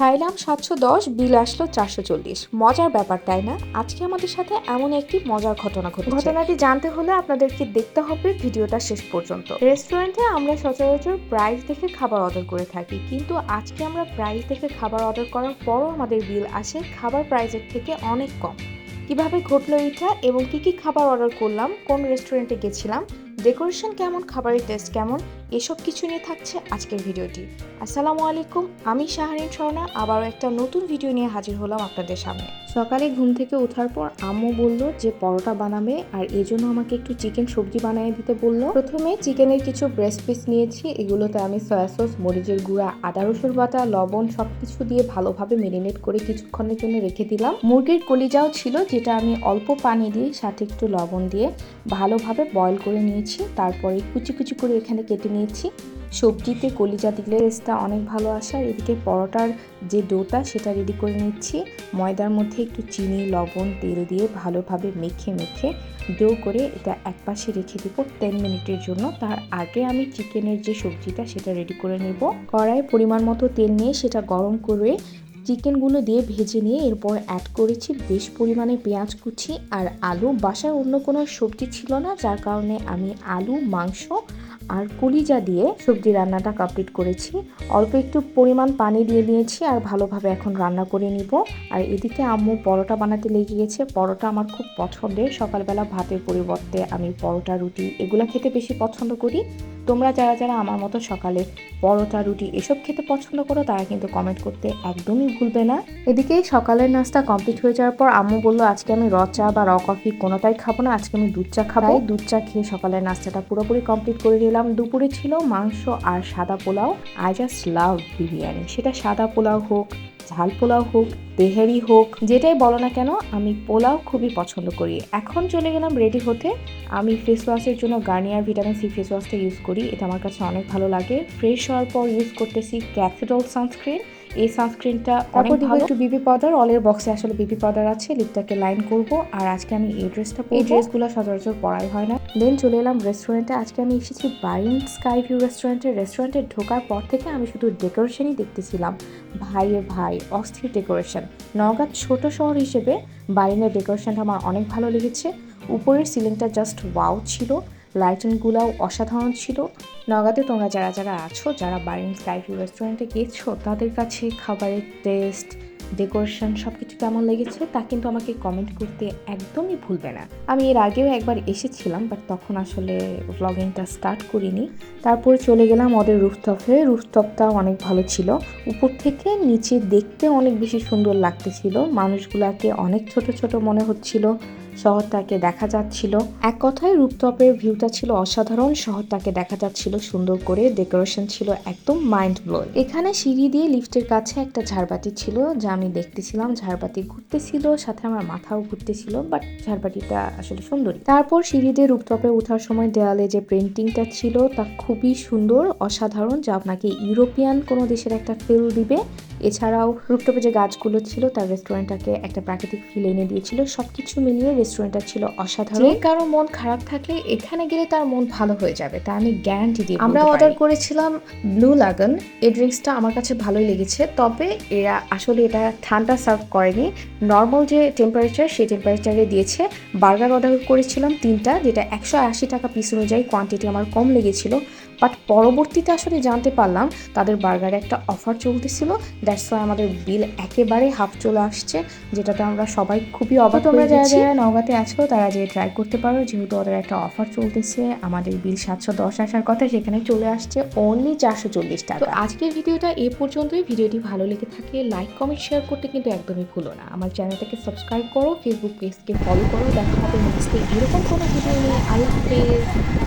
খাইলাম সাতশো দশ, বিল আসলো চারশো চল্লিশ। মজার ব্যাপার, তাই না? আজকে আমাদের সাথে এমন একটি মজার ঘটনা ঘটেছে। ঘটনাটি জানতে হলে আপনাদেরকে দেখতে হবে ভিডিওটা শেষ পর্যন্ত। রেস্টুরেন্টে আমরা সচরাচর প্রাইস দেখে খাবার অর্ডার করে থাকি, কিন্তু আজকে আমরা প্রাইস দেখে খাবার অর্ডার করার পরও আমাদের বিল আসে খাবার প্রাইসের থেকে অনেক কম। কীভাবে ঘটলো এটা এবং কি কি খাবার অর্ডার করলাম, কোন রেস্টুরেন্টে গেছিলাম ডেকোরেশন কেমন? খাবারের টেস্ট কেমন? এসব কিছু নিয়ে থাকছে আজকের ভিডিওটি। আসসালামু আলাইকুম, আমি শাহরিন স্বর্ণা আবারও একটা নতুন ভিডিও নিয়ে হাজির হলাম আপনাদের সামনে। সকালে ঘুম থেকে ওঠার পর আম্মু বলল যে পরোটা বানাবে আর এই জন্য আমাকে একটু চিকেন সবজি বানিয়ে দিতে বলল। প্রথমে চিকেনের কিছু ব্রেস্ট পিস নিয়েছি, এগুলোতে আমি সয়া সস মরিচের গুঁড়া, আদা রসুন বাটা, লবণ সবকিছু দিয়ে ভালোভাবে মেরিনেট করে কিছুক্ষণের জন্য রেখে দিলাম। মুরগির কলিজাও ছিল, যেটা আমি অল্প পানি দিয়ে সাথে একটু লবণ দিয়ে ভালোভাবে বয়ল করে নিয়েছি। তারপরে কুচি কুচি করে এখানে কেটে নিয়েছি। সবজিতে কলিজা দিলে টেস্টটা অনেক ভালো আসে, আর এদিকে পরোটার যে ডোটা সেটা রেডি করে নিচ্ছি। ময়দার মধ্যে একটু চিনি, লবণ, তেল দিয়ে ভালোভাবে মেখে মেখে ডো করে এটা একপাশে রেখে দেবো টেন মিনিটের জন্য। তার আগে আমি চিকেনের যে সবজিটা সেটা রেডি করে নেব। কড়াই পরিমাণ মতো তেল নিয়ে সেটা গরম করে চিকেনগুলো দিয়ে ভেজে নিয়ে এরপর অ্যাড করেছি বেশ পরিমাণে পেঁয়াজ কুচি আর আলু। বাসায় অন্য কোনো সবজি ছিল না, যার কারণে আমি আলু, মাংস আর কলিজা দিয়ে সবজি রান্নাটা কমপ্লিট করেছি। অল্প একটু পরিমাণ পানি দিয়ে নিয়েছি আর ভালোভাবে এখন রান্না করে নিব। আর এদিকে আম্মু পরোটা বানাতে লেগে গেছে। পরোটা আমার খুব পছন্দের। সকালবেলা ভাতের পরিবর্তে আমি পরোটা, রুটি এগুলো খেতে বেশি পছন্দ করি। তোমরা যারা যারা আমার মতো সকালে পরোটা রুটি এসব খেতে পছন্দ করো তারা কিন্তু কমেন্ট করতে একদমই ভুলবে না। এদিকে সকালের নাস্তা কমপ্লিট হয়ে যাওয়ার পর আম্মু বলল আজকে আমি র চা বা র কফি কোনোটাই খাব না আজকে আমি দুধ চা খাব। দুধ চা খেয়ে সকালের নাস্তাটা পুরোপুরি কমপ্লিট করে নিলাম। দুপুরে ছিল মাংস আর সাদা pulao. I just love biryani. সেটা সাদা পোলাও হোক ঝাল পোলাও হোক, তেহারি হোক, যেটাই বলো না কেন, আমি পোলাও খুবই পছন্দ করি। এখন চলে গেলাম রেডি হতে। আমি ফেস ওয়াশের জন্য গার্নিয়ার ভিটামিন সি ফেস ওয়াশটা ইউজ করি। এটা আমার কাছে অনেক ভালো লাগে। ফ্রেশ হওয়ার পর ইউজ করতেছি ক্যাথিডল সানস্ক্রিন এই সানস্ক্রিনটা অনেক ভালো। একটু বিবি পাউডার অলের বক্সে আসলে বিবি পাউডার আছে লিপটাকে লাইন করব। আর আজকে আমি এই ড্রেসটা এই ড্রেসগুলো সচরাচর পরাই হয় না। দেন চলে এলাম রেস্টুরেন্টে আজকে আমি এসেছি বাইন স্কাই ভিউ রেস্টুরেন্টে রেস্টুরেন্টে ঢোকার পর থেকে আমি শুধু ডেকোরেশনই দেখতেছিলাম। ভাইয়ে ভাই অস্থির ডেকোরেশন নওগাঁ ছোট শহর হিসেবে বাইরের ডেকোরেশনটা আমার অনেক ভালো লেগেছে। উপরের সিলিংটা জাস্ট ওয়াও ছিল। লাইটিংগুলোও অসাধারণ ছিল। নগাতে তোমরা যারা যারা আছো, যারা বারিন স্কাইভিউ রেস্টুরেন্টে গেছো, তাদের কাছে খাবারের টেস্ট, ডেকোরেশন সব কিছু কেমন লেগেছে তা কিন্তু আমাকে কমেন্ট করতে একদমই ভুলবে না। আমি এর আগেও একবার এসেছিলাম বাট তখন আসলে ব্লগিংটা স্টার্ট করিনি। তারপরে চলে গেলাম ওদের রুফটপে রুফটপটাও অনেক ভালো ছিল। উপর থেকে নিচে দেখতে অনেক বেশি সুন্দর লাগতেছিল। মানুষগুলাকে অনেক ছোট ছোট মনে হচ্ছিল। শহরটাকে দেখা যাচ্ছিল। এক কথায় রূপটপের ভিউটা ছিল অসাধারণ। শহরটাকে দেখা যাচ্ছিল সুন্দর করে। ডেকোরেশন ছিল একদম মাইন্ড ব্লো এখানে সিঁড়ি দিয়ে লিফটের কাছে একটা ঝাড়বাতি ছিল, যা আমি দেখতেছিলাম। ঝাড়বাতি ঘুরতেছিল, সাথে আমার মাথাও ঘুরতেছিল বাট ঝাড়বাতিটা আসলে সুন্দরী। তারপর সিঁড়ি দিয়ে রূপটপে ওঠার সময় দেওয়ালে যে প্রিন্টিংটা ছিল, তা খুবই সুন্দর, অসাধারণ, যা আপনাকে ইউরোপিয়ান কোনো দেশের একটা ফিল দিবে। এছাড়াও রূপটপে যে গাছগুলো ছিল তার রেস্টুরেন্টটাকে একটা প্রাকৃতিক ফিল এনে দিয়েছিল। সবকিছু মিলিয়ে রেস্টুরেন্টটা ছিল অসাধারণ। যে কারও মন খারাপ থাকলে এখানে গেলে তার মন ভালো হয়ে যাবে তা আমি গ্যারান্টি দিই আমরা অর্ডার করেছিলাম ব্লু লাগন এই ড্রিঙ্কসটা আমার কাছে ভালোই লেগেছে। তবে এরা আসলে এটা ঠান্ডা সার্ভ করেনি। নর্মাল যে টেম্পারেচার সেই টেম্পারেচারে দিয়েছে। বার্গার অর্ডার করেছিলাম তিনটা যেটা একশো আশি টাকা পিস অনুযায়ী কোয়ান্টিটি আমার কম লেগেছিল। বাট পরবর্তীতে আসলে জানতে পারলাম তাদের বার্গারে একটা অফার চলতেছিল। দ্যাটস ওয়াই আমাদের বিল একেবারে হাফ চলে আসছে যেটাতে আমরা সবাই খুবই অবাক তোমরা যারা যারা নওগাঁতে আছো তারা যে ট্রাই করতে পারো যেহেতু ওদের একটা অফার চলতেছে আমাদের বিল সাতশো দশ আসার কথা সেখানে চলে আসছে অনলি চারশো চল্লিশ টাকা। তো আজকের ভিডিওটা এ পর্যন্তই। ভিডিওটি ভালো লেগে থাকে লাইক কমেন্ট শেয়ার করতে কিন্তু একদমই ভুলো না। আমার চ্যানেলটাকে সাবস্ক্রাইব করো ফেসবুক পেজকে ফলো করো। দেখা হবে নেক্সটে এরকম কোনো ভিডিও নিয়ে। আল্লাহ হাফেজ।